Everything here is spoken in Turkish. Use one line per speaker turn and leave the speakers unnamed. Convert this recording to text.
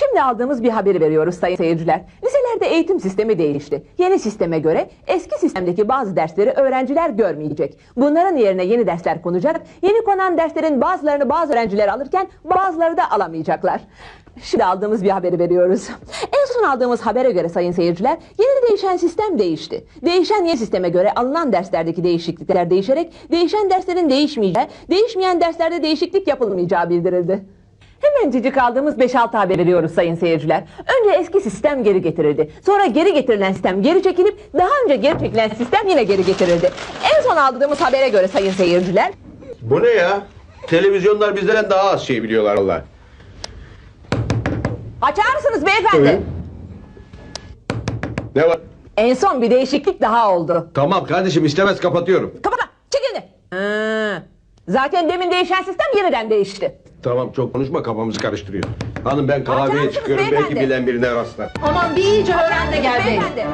Şimdi aldığımız bir haberi veriyoruz sayın seyirciler. Liselerde eğitim sistemi değişti. Yeni sisteme göre eski sistemdeki bazı dersleri öğrenciler görmeyecek. Bunların yerine yeni dersler konacak. Yeni konan derslerin bazılarını bazı öğrenciler alırken bazıları da alamayacaklar. Şimdi aldığımız bir haberi veriyoruz. En son aldığımız habere göre sayın seyirciler yeni değişen sistem değişti. Değişen yeni sisteme göre alınan derslerdeki değişiklikler değişerek değişen derslerin değişmeyeceği, değişmeyen derslerde değişiklik yapılmayacağı bildirildi. Hemencecik aldığımız 5-6 haber veriyoruz sayın seyirciler. Önce eski sistem geri getirildi. Sonra geri getirilen sistem geri çekilip daha önce geri çekilen sistem yine geri getirildi. En son aldığımız habere göre sayın seyirciler
Bu ne ya? Televizyonlar bizden daha az şey biliyorlar valla.
Açar mısınız beyefendi?
Ne var?
En son bir değişiklik daha oldu.
Tamam kardeşim istemez kapatıyorum.
Kapata çek elini. Ha, Zaten demin değişen sistem yeniden değişti.
Tamam çok konuşma kafamızı karıştırıyor. Hanım ben kahveye
mısınız
çıkıyorum belki
beyefendi?
bilen birine rastlar.
Aman bir iyice öğren de gel bey.
Beyefendi.